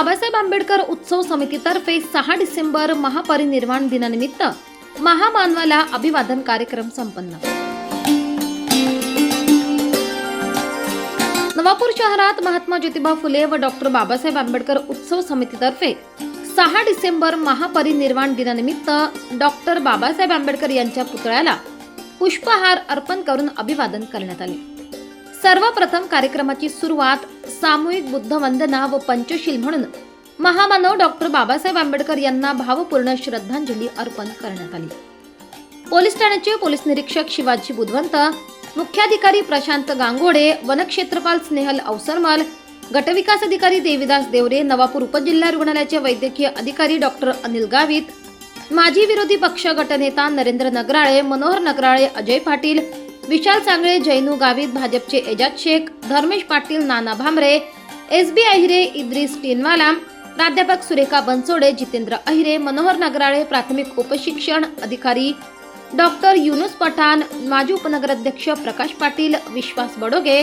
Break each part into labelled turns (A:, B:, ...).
A: बाबासाहेब आंबेडकर उत्सव समितीतर्फे सहा डिसेंबर महापरिनिर्वाण दिनानिमित्त महामानवाला अभिवादन कार्यक्रम संपन्न. नवापूर शहरात महात्मा ज्योतिबा फुले व डॉक्टर बाबासाहेब आंबेडकर उत्सव समितीतर्फे सहा डिसेंबर महापरिनिर्वाण दिनानिमित्त डॉक्टर बाबासाहेब आंबेडकर यांच्या पुतळ्याला पुष्पहार अर्पण करून अभिवादन करण्यात आले. सर्वप्रथम कार्यक्रमाची सुरुवात सामूहिक बुद्ध वंदना व पंचशील म्हणून महामानव डॉक्टर बाबासाहेब आंबेडकर यांना भावपूर्ण श्रद्धांजली अर्पण करण्यात आली. पोलीस ठाण्याचे पोलीस निरीक्षक शिवाजी बुधवंत मुख्याधिकारी प्रशांत गांगोडे वनक्षेत्रपाल स्नेहल अवसरमल गटविकास अधिकारी देविदास देवरे नवापूर उपजिल्हा रुग्णालयाचे वैद्यकीय अधिकारी डॉक्टर अनिल गावित माजी विरोधी पक्ष गटनेता नरेंद्र नगराळे मनोहर नगराळे अजय पाटील विशाल सांगळे जैनू गावित भाजपचे एजाज शेख धर्मेश पाटील नाना भामरे एस बी अहिरे इद्रिस टिनवाला प्राध्यापक सुरेखा बनसोडे जितेंद्र अहिरे मनोहर नगराळे प्राथमिक उपशिक्षण अधिकारी डॉक्टर युनुस पठाण माजी उपनगराध्यक्ष प्रकाश पाटील विश्वास बडोगे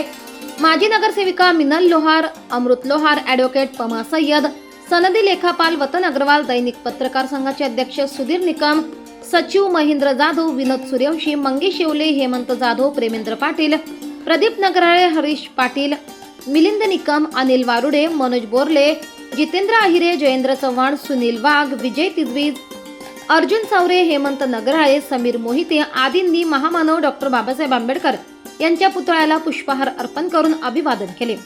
A: माजी नगरसेविका मिनल लोहार अमृत लोहार ॲडव्होकेट पमा सय्यद सनदी लेखापाल वतन अग्रवाल दैनिक पत्रकार संघाचे अध्यक्ष सुधीर निकम सचिव महेंद्र जाधव विनोद सूर्यवंशी मंगेश येवले हेमंत जाधव प्रेमेंद्र पाटील प्रदीप नगराळे हरीश पाटील मिलिंद निकम अनिल वारुडे मनोज बोरले जितेंद्र अहिरे जयेंद्र चव्हाण सुनील वाघ विजय तिजवीज अर्जुन सावरे हेमंत नगराळे समीर मोहिते आदींनी महामानव डॉक्टर बाबासाहेब आंबेडकर यांच्या पुतळ्याला पुष्पहार अर्पण करून अभिवादन केले.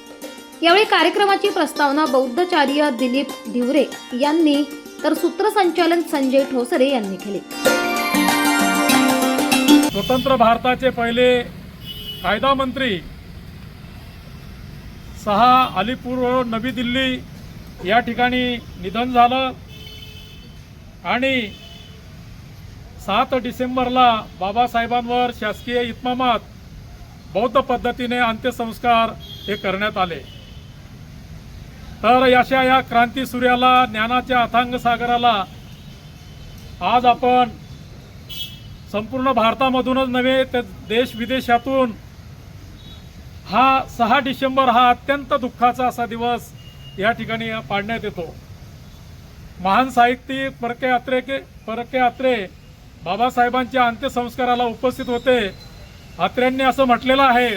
A: यावेळी कार्यक्रमाची प्रस्तावना बौद्धचार्य दिलीप ढिवरे यांनी तर सूत्रसंचालन संजय ठोसरे यांनी केले.
B: स्वतंत्र भारताचे पहिले कायदा मंत्री सहा अलीपूर नवी दिल्ली या ठिकाणी निधन झालं. आणि सात डिसेंबरला बाबासाहेबांवर शासकीय इतमामात बौद्ध पद्धतीने अंत्यसंस्कार हे करण्यात आले. तर अशा या क्रांती सूर्याला ज्ञानाच्या अथांग सागराला आज आपण संपूर्ण भारतामधूनच नव्हे तर देश विदेशातून हा सहा डिसेंबर हा अत्यंत दुःखाचा असा दिवस या ठिकाणी पाडण्यात येतो. महान साहित्यिक परके अत्रे के परके अत्रे बाबासाहेबांच्या अंत्यसंस्काराला उपस्थित होते. अत्र्यांनी असं म्हटलेलं आहे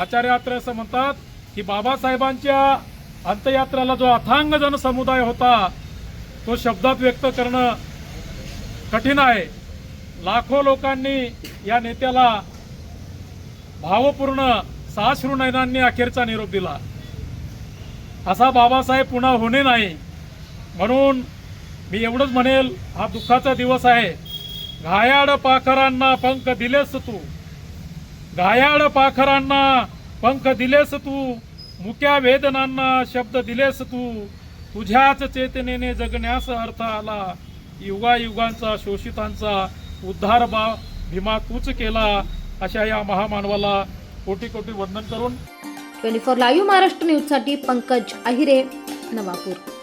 B: आचार्य अत्रे असं म्हणतात की बाबासाहेबांच्या अंत्ययात्रेला जो अथांग जनसमुदाय होता तो शब्दात व्यक्त करणं कठीण आहे. लाखो लोकांनी या नेत्याला भावपूर्ण साश्रू अखेरचा निरोप दिला. असा बाबासाहेब पुन्हा होणे नाही. म्हणून मी एवढंच म्हणेल हा दुःखाचा दिवस आहे. घायाळ पाखरांना पंख दिलेस तू. घायाड पाखरांना पंख दिलेस तू. मुक्या वेदनांना शब्द दिलेस तू. तुझ्याच चेतनेने जगण्यास अर्थ आला. युगायुगांचा शोषितांचा उद्धार बा भीमा तूच केला. अशा या महामानवाला कोटी कोटी वंदन करून.
A: ट्वेंटी फोर लाईव्ह महाराष्ट्र न्यूजसाठी पंकज अहिरे नवापूर.